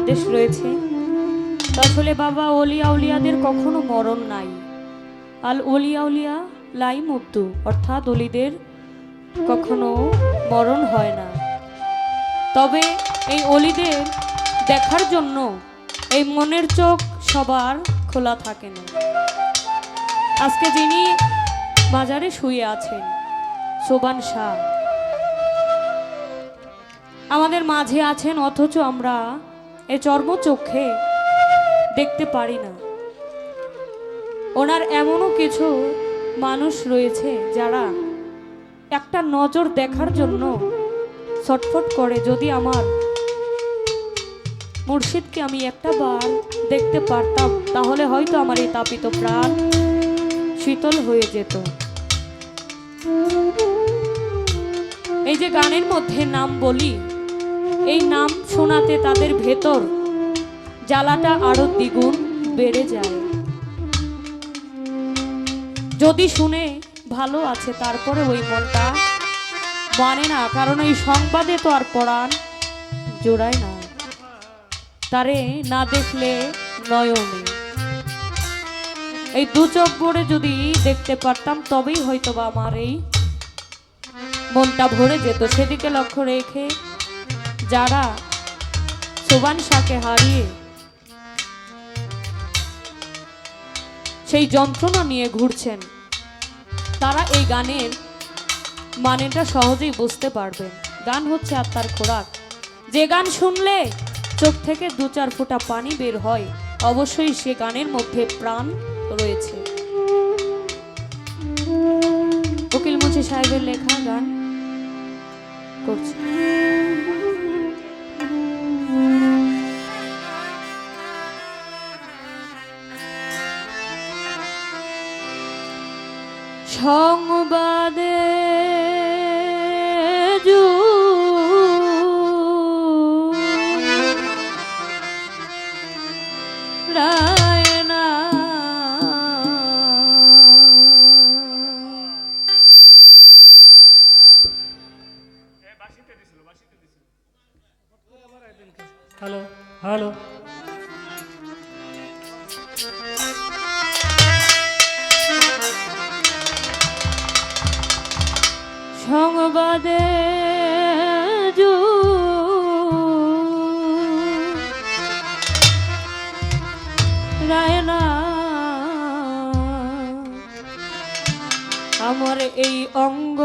আদেশ রয়েছে। আসলে বাবা, অলিয়া উলিয়াদের কখনো মরণ নাই। আল অলিয়া উলিয়া লাই মুক্তু অর্থাৎ অলিদের কখনো মরণ হয় না। তবে এই অলিদের দেখার জন্য এই মনের চোখ সবার খোলা থাকে না। আজকে যিনি বাজারে শুয়ে আছেন, সোবান শাহ। আমাদের মাঝে আছেন, অথচ আমরা এ চর্ম চোখে দেখতে পারি না। ওনার এমনও কিছু মানুষ রয়েছে যারা একটা নজর দেখার জন্য ছটফট করে। যদি আমার মুর্শিদকে আমি একটা বার দেখতে পারতাম, তাহলে হয়তো আমার এই তাপিত প্রাণ শীতল হয়ে যেত। এই যে গানের মধ্যে নাম বলি এই নাম শোনাতে তাদের ভেতর জ্বালাটা আরও দ্বিগুণ বেড়ে যায়। যদি শুনে ভালো আছে তারপরে ওই মনটা মানে না, কারণ ওই সংবাদে তো আর পড়ান জোড়ায় না। তারে না দেখলে নয়নে। এই দু চোখ ভরে যদি দেখতে পারতাম, তবেই হয়তো বা আমার এই মনটা ভরে যেত। সেদিকে লক্ষ্য রেখে যারা সোবান শাকে হারিয়ে সেই যন্ত্রণা নিয়ে ঘুরছেন, তারা এই গানের মানেটা সহজেই বুঝতে পারবেন। গান হচ্ছে আত্মার খোরাক। যে গান শুনলে চোখ থেকে দু চার ফোঁটা পানি বের হয়, অবশ্যই সে গানের মধ্যে প্রাণ রয়েছে। উকিল মুন্সি সাহেবের লেখা গান করছে। সংবাদে হ্যালো হ্যালো। সংবাদে আমার এই অঙ্গ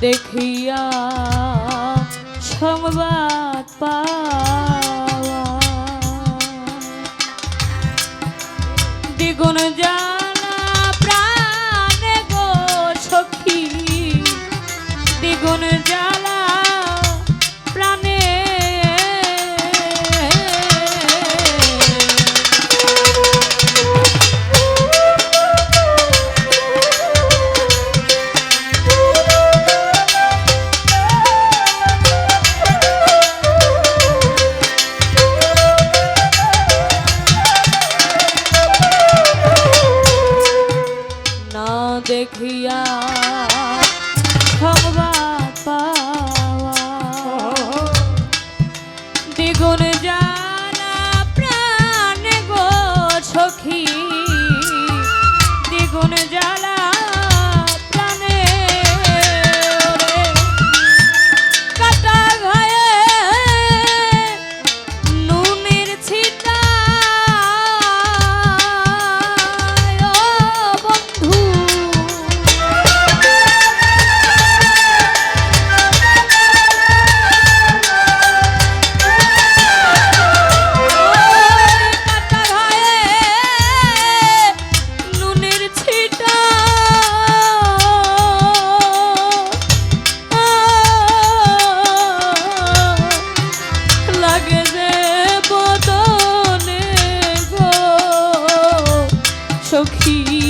দেখিয়া সংবাদ পাওয়া দ্বিগুণ দেখিয়া সংবাদ পাওয়া। দ্বিগুণে so cute.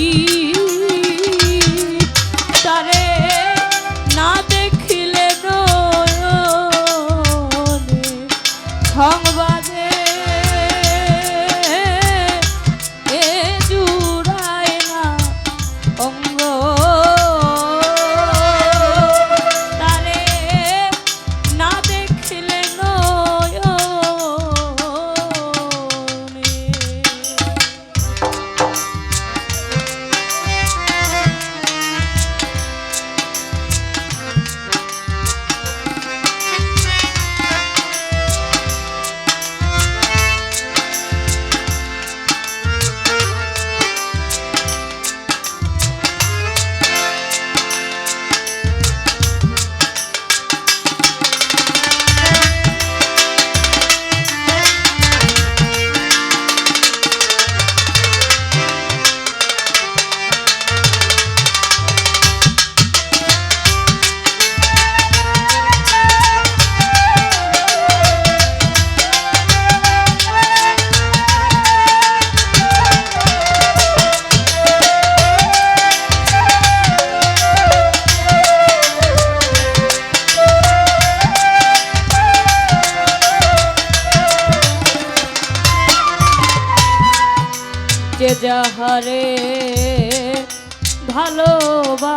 যে যাহারে ভালোবাসে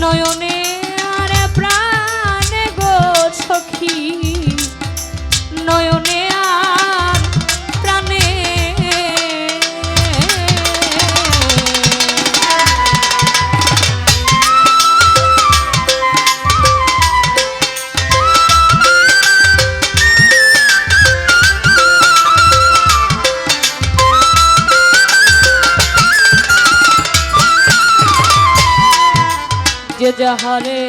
নয়নে যাহারে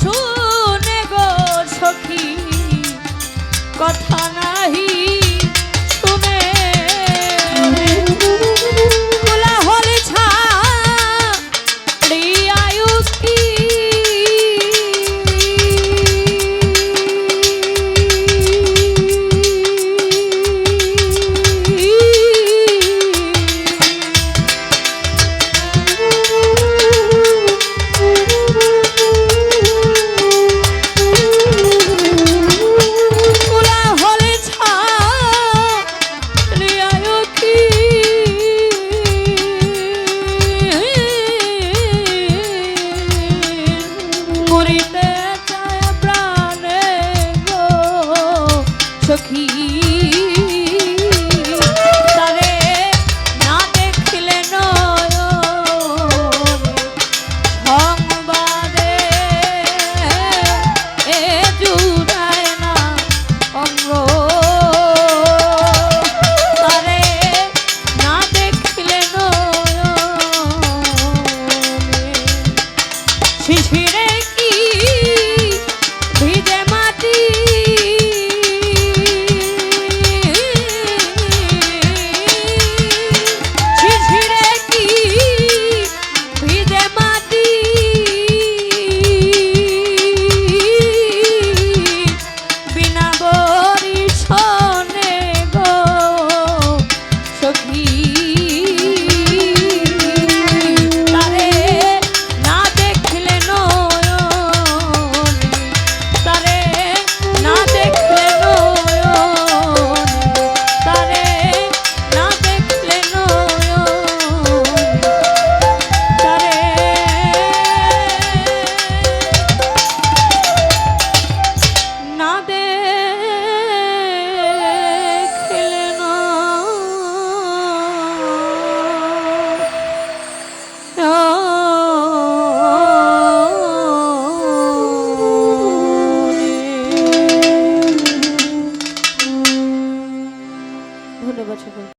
শুনে গো সখী কথা